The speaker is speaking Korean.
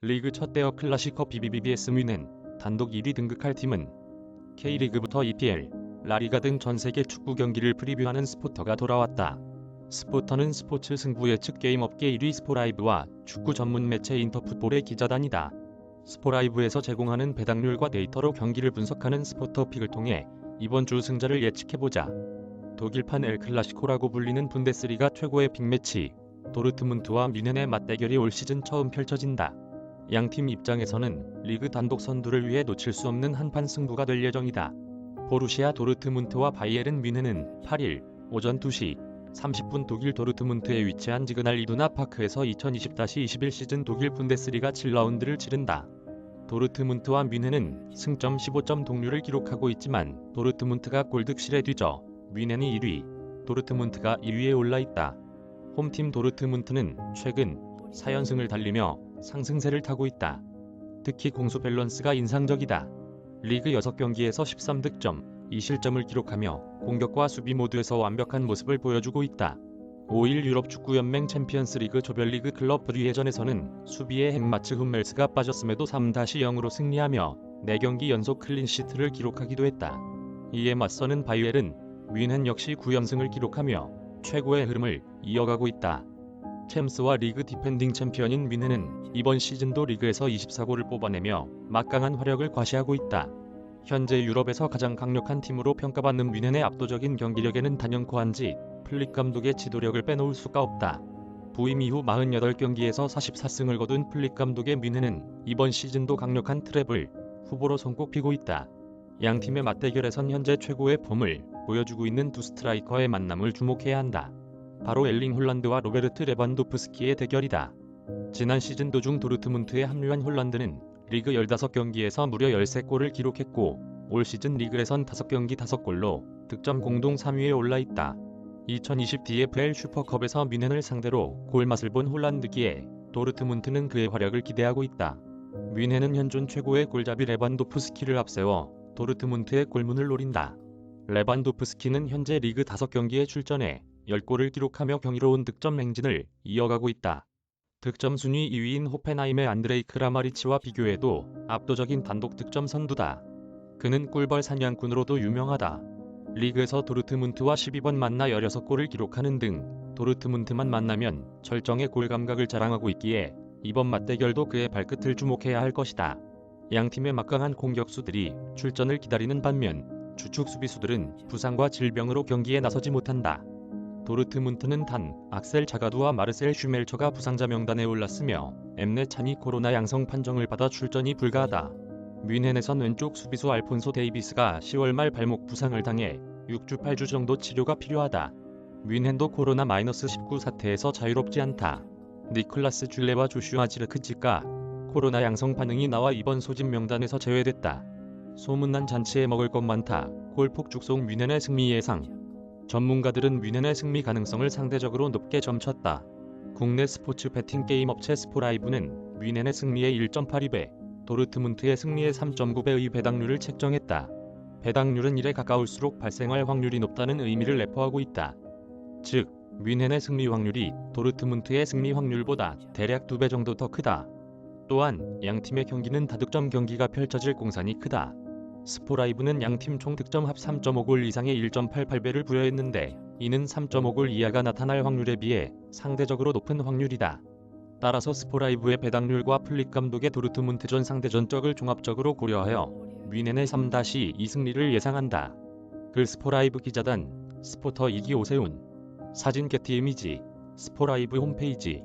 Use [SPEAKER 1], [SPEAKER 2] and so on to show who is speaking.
[SPEAKER 1] 리그 첫 대어 클라시커 BBBBS 뮌헨 단독 1위 등극할 팀은 K리그부터 EPL, 라리가 등 전 세계 축구 경기를 프리뷰하는 스포터가 돌아왔다. 스포터는 스포츠 승부 예측 게임 업계 1위 스포라이브와 축구 전문 매체 인터풋볼의 기자단이다. 스포라이브에서 제공하는 배당률과 데이터로 경기를 분석하는 스포터 픽을 통해 이번 주 승자를 예측해보자. 독일판 엘 클라시코라고 불리는 분데스리가 최고의 빅매치 도르트문트와 뮌헨의 맞대결이 올 시즌 처음 펼쳐진다. 양팀 입장에서는 리그 단독 선두를 위해 놓칠 수 없는 한판 승부가 될 예정이다. 보루시아 도르트문트와 바이에른 뮌헨은 8일 오전 2시 30분 독일 도르트문트에 위치한 지그날 이두나 파크에서 2020-21 시즌 독일 분데스리가 7라운드를 치른다. 도르트문트와 뮌헨은 승점 15점 동률을 기록하고 있지만 도르트문트가 골득실에 뒤져 뮌헨이 1위, 도르트문트가 1위에 올라 있다. 홈팀 도르트문트는 최근 4연승을 달리며 상승세를 타고 있다. 특히 공수 밸런스가 인상적이다. 리그 6경기에서 13득점, 2실점을 기록하며 공격과 수비 모두에서 완벽한 모습을 보여주고 있다. 5일 유럽 축구연맹 챔피언스리그 조별리그 클럽 브리에전에서는 수비의 핵마츠 흠멜스가 빠졌음에도 3-0으로 승리하며 4경기 연속 클린시트를 기록하기도 했다. 이에 맞서는 바이에른, 뮌헨 역시 9연승을 기록하며 최고의 흐름을 이어가고 있다. 챔스와 리그 디펜딩 챔피언인 뮌헨은 이번 시즌도 리그에서 24골을 뽑아내며 막강한 활약을 과시하고 있다. 현재 유럽에서 가장 강력한 팀으로 평가받는 뮌헨의 압도적인 경기력에는 단연코 한지 플릭 감독의 지도력을 빼놓을 수가 없다. 부임 이후 48경기에서 44승을 거둔 플릭 감독의 뮌헨은 이번 시즌도 강력한 트랩을 후보로 손꼽히고 있다. 양 팀의 맞대결에선 현재 최고의 폼을 보여주고 있는 두 스트라이커의 만남을 주목해야 한다. 바로 엘링 홀란드와 로베르트 레반도프스키의 대결이다. 지난 시즌 도중 도르트문트에 합류한 홀란드는 리그 15경기에서 무려 13골을 기록했고 올 시즌 리그에선 5경기 5골로 득점 공동 3위에 올라 있다. 2020 DFL 슈퍼컵에서 뮌헨을 상대로 골맛을 본 홀란드기에 도르트문트는 그의 활약을 기대하고 있다. 뮌헨은 현존 최고의 골잡이 레반도프스키를 앞세워 도르트문트의 골문을 노린다. 레반도프스키는 현재 리그 5경기에 출전해 10골을 기록하며 경이로운 득점 행진을 이어가고 있다. 득점 순위 2위인 호펜하임의 안드레이 크라마리치와 비교해도 압도적인 단독 득점 선두다. 그는 꿀벌 사냥꾼으로도 유명하다. 리그에서 도르트문트와 12번 만나 16골을 기록하는 등 도르트문트만 만나면 절정의 골 감각을 자랑하고 있기에 이번 맞대결도 그의 발끝을 주목해야 할 것이다. 양 팀의 막강한 공격수들이 출전을 기다리는 반면 주축 수비수들은 부상과 질병으로 경기에 나서지 못한다. 도르트문트는 단 악셀 자가두와 마르셀 슈멜처가 부상자 명단에 올랐으며 엠네 찬이 코로나 양성 판정을 받아 출전이 불가하다. 뮌헨에선 왼쪽 수비수 알폰소 데이비스가 10월 말 발목 부상을 당해 6주 8주 정도 치료가 필요하다. 뮌헨도 코로나-19 사태에서 자유롭지 않다. 니클라스 줄레와 조슈아 지르크치가 코로나 양성 반응이 나와 이번 소집 명단에서 제외됐다. 소문난 잔치에 먹을 것 많다. 골폭 죽속 뮌헨의 승리 예상. 전문가들은 뮌헨의 승리 가능성을 상대적으로 높게 점쳤다. 국내 스포츠 베팅 게임 업체 스포라이브는 뮌헨의 승리의 1.82배, 도르트문트의 승리의 3.9배의 배당률을 책정했다. 배당률은 1에 가까울수록 발생할 확률이 높다는 의미를 내포하고 있다. 즉, 뮌헨의 승리 확률이 도르트문트의 승리 확률보다 대략 2배 정도 더 크다. 또한 양 팀의 경기는 다득점 경기가 펼쳐질 공산이 크다. 스포라이브는 양팀 총 득점 합 3.5골 이상의 1.88배를 부여했는데 이는 3.5골 이하가 나타날 확률에 비해 상대적으로 높은 확률이다. 따라서 스포라이브의 배당률과 플릭 감독의 도르트문트전 상대 전적을 종합적으로 고려하여 뮌헨의 3-2 승리를 예상한다. 글 스포라이브 기자단 스포터 2기 오세훈 사진 게티 이미지 스포라이브 홈페이지